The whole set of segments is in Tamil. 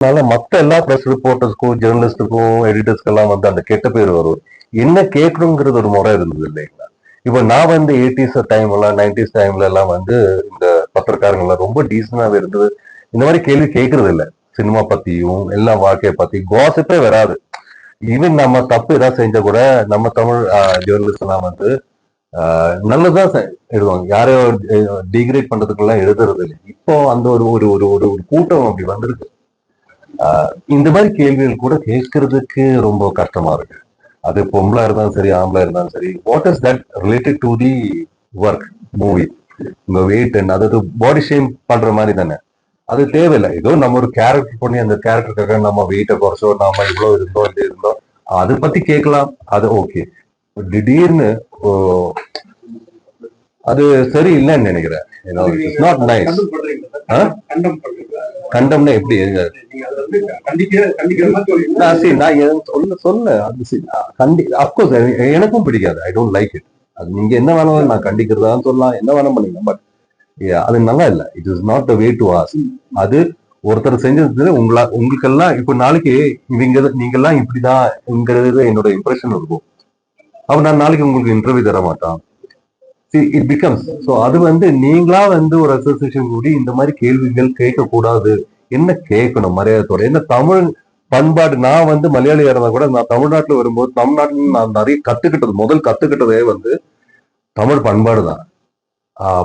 அதனால மத்த எல்லா ப்ரெஸ் ரிப்போர்ட்டர்ஸ்க்கும் ஜேர்னலிஸ்டுக்கும் எடிட்டர்ஸ்க்கெல்லாம் வந்து அந்த கெட்ட பேர் வரும். என்ன கேட்கணுங்கிறது ஒரு முறை இருந்தது இல்லைங்களா? இப்போ நான் வந்து எயிட்டிஸ் டைம்ல நைன்டிஸ் டைம்ல எல்லாம் வந்து இந்த பத்திரக்காரங்களாம் ரொம்ப டீசனாக இருந்தது. இந்த மாதிரி கேள்வி கேட்கறது இல்லை. சினிமா பத்தியும் எல்லா வாழ்க்கையை பத்தி காசிப்பே வராது. ஈவன் நம்ம தப்பு ஏதாவது செஞ்சா கூட நம்ம தமிழ் ஜேர்னலிஸ்ட் எல்லாம் வந்து ஆஹ் எழுதுவாங்க. யாரையும் டிகிரேட் பண்றதுக்கெல்லாம் எழுதுறது இல்லை. இப்போ அந்த ஒரு ஒரு ஒரு ஒரு ஒரு கூட்டம் அப்படி வந்திருக்கு. இந்த மாதிரி கேள்விகள் கூட கேட்கறதுக்கு ரொம்ப கஷ்டமா இருக்கு. அது பொம்பளை இருந்தாலும் சரி ஆம்பளை இருந்தாலும் சரி what is that related to the work movie உங்க வெயிட் அதாவது பாடி ஷேம் பண்ற மாதிரி தானே. அது தேவையில்லை. ஏதோ நம்ம ஒரு கேரக்டர் பண்ணி அந்த கேரக்டருக்காக நம்ம வெயிட்டை குறைச்சோ நாம இவ்வளவு இருந்தோம் இது இருந்தோம் அதை பத்தி கேட்கலாம். அது ஓகே திடீர்னு அது சரி இல்லைன்னு நினைக்கிறேன் கண்டம்னா எப்படி அப்கோர்ஸ் எனக்கும் பிடிக்காது. ஐ டோன்ட் லைக் இட் அது நீங்க என்ன வேணாலும் நான் கண்டிக்கிறதா சொல்லலாம் என்ன வேணாலும் பண்ணிக்கலாம் பட் அது நல்லா இல்ல. It is not the way to as அது ஒருத்தர் செஞ்சது உங்களா உங்களுக்கெல்லாம் இப்போ நாளைக்கு இவங்க நீங்கெல்லாம் இப்படிதான்ங்கிறது என்னோட இம்ப்ரெஷன் இருக்கும். அப்ப நான் நாளைக்கு உங்களுக்கு இன்டர்வியூ தர மாட்டான் இட் பிகம்ஸ் ஸோ அது வந்து நீங்களா வந்து ஒரு அசோசியேஷன் கூடி இந்த மாதிரி கேள்விகள் கேட்கக்கூடாது. என்ன கேட்கணும் மரியாதையோட? என்ன தமிழ் பண்பாடு? நான் வந்து மலையாளியாக இருந்தால் கூட நான் தமிழ்நாட்டில் வரும்போது தமிழ்நாட்டில் நான் நிறைய கற்றுக்கிட்டது முதல் கற்றுக்கிட்டதே வந்து தமிழ் பண்பாடு தான்.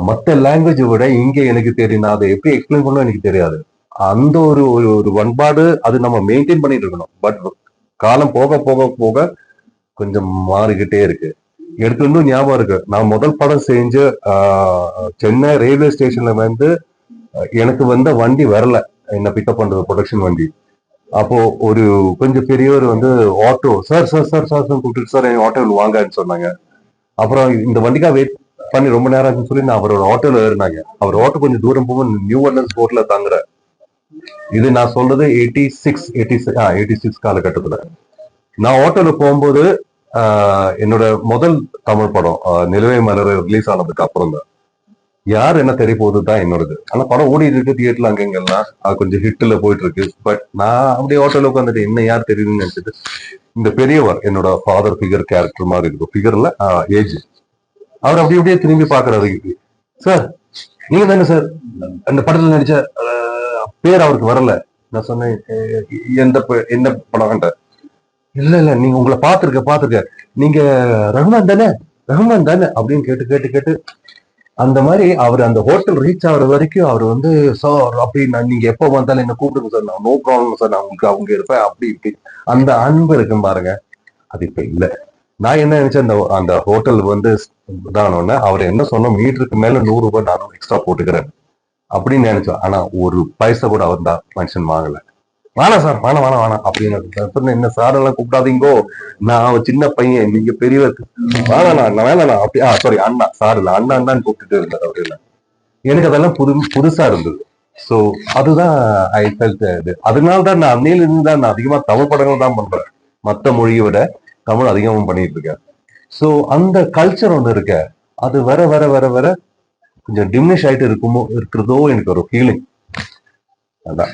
மற்ற லாங்குவேஜை விட இங்கே எனக்கு தெரியும். நான் அதை எப்படி எக்ஸ்பிளைன் பண்ணணும் எனக்கு தெரியாது. அந்த ஒரு ஒரு ஒரு பண்பாடு அது நம்ம மெயின்டைன் பண்ணிட்டு இருக்கணும். பட் காலம் போக போக போக கொஞ்சம் மாறிக்கிட்டே இருக்கு. எனக்கு ஞாபகம் இருக்கு. நான் முதல் படம் செஞ்சு சென்னை ரயில்வே ஸ்டேஷன்ல வந்து எனக்கு வந்த வண்டி வரல. என்ன பிக்கப் பண்றது ப்ரொடக்ஷன் வண்டி. அப்போ ஒரு கொஞ்சம் பெரியவர் வந்து auto sir sir sir sir sir கூப்பிட்டு சார் என் ஆட்டோவில் வாங்கன்னு சொன்னாங்க. அப்புறம் இந்த வண்டிக்காக வெயிட் பண்ணி ரொம்ப நேரம் ஆச்சுன்னு சொல்லி நான் அவரோட ஆட்டோல ஏறினாங்க. அவர் ஆட்டோ கொஞ்சம் தூரம் போக நியூ ஒர்லன்ஸ் போர்ட்ல தாங்குற இது நான் சொல்றது eighty six eighty eighty six காலகட்டத்துல. நான் ஆட்டோல போகும்போது என்னோட முதல் தமிழ் படம் நிலவை மலர் ரிலீஸ் ஆனதுக்கு அப்புறம் தான் யார் என்ன தெரிய போகுது தான் என்னோடது. ஆனா படம் ஓடிட்டு இருக்கு தியேட்டர்ல அங்கெங்கெல்லாம் அது கொஞ்சம் ஹிட்ல போயிட்டு இருக்கு பட் நான் அப்படியே ஹோட்டலில் உட்காந்துட்டு என்ன யார் தெரியுதுன்னு நினைச்சிட்டு இந்த பெரியவர் என்னோட ஃபாதர் ஃபிகர் கேரக்டர் மாதிரி இருக்கும். ஃபிகர்ல ஏஜ் அவர் அப்படி அப்படியே திரும்பி பாக்குறாரு சார் நீங்க தானே சார் அந்த படத்துல நடிச்ச பேர் அவருக்கு வரல. நான் சொன்னேன் எந்த ப- என்ன படம் இல்ல இல்ல நீங்க உங்களை பாத்துருக்க பாத்துருக்க நீங்க ரஹ்மான் தானே? ரஹ்மான் தானே? அப்படின்னு கேட்டு கேட்டு கேட்டு அந்த மாதிரி அவர் அந்த ஹோட்டல் ரீச் ஆகுற வரைக்கும் அவர் வந்து சார் அப்படி நான் நீங்க எப்போ வந்தாலும் என்ன கூப்பிடுங்க சார் நான் நோ ப்ராப்ளம் சார் நான் உங்களுக்கு அவங்க இருப்பேன். அப்படி இப்படி. அந்த அன்பு இருக்கும் பாருங்க. அது இப்ப இல்ல. நான் என்ன நினைச்சேன்? அந்த அந்த ஹோட்டல் வந்து தானோன்னு அவர் என்ன சொன்னோம் மீட்டருக்கு மேல நூறு ரூபாய் நானும் எக்ஸ்ட்ரா போட்டுக்கிறேன். அப்படின்னு நினைச்சோம் ஆனா ஒரு பைசா கூட அவர் தான் மனுஷன் வாங்கலை. வேணாம் சார் வேணாம் வேணாம் வேணாம் அப்படின்னு என்ன சார் எல்லாம் கூப்பிடாதீங்கோ. நான் அவன் சின்ன பையன் நீங்க பெரியவர் வேணாண்ணா வேணாண்ணா அப்படி ஆ சாரி அண்ணா. சார் இல்ல அண்ணா அண்ணான்னு கூப்பிட்டுட்டு இருந்தார் அவர் எனக்கு அதெல்லாம் புது புதுசா இருந்தது. சோ அதுதான் ஐ ஃபெல்ட் இது. அதனால தான் நான் அன்னையிலிருந்து தான் நான் அதிகமா தமிழ் படங்கள் தான் பண்றேன். மத்த மொழியை விட தமிழ் அதிகமாக பண்ணிட்டு இருக்கேன். சோ அந்த கல்ச்சர் ஒன்று இருக்க. அது வர வர வர வர கொஞ்சம் டிமினிஷ் ஆயிட்டு இருக்குமோ இருக்கிறதோ எனக்கு ஒரு ஃபீலிங் அதான்.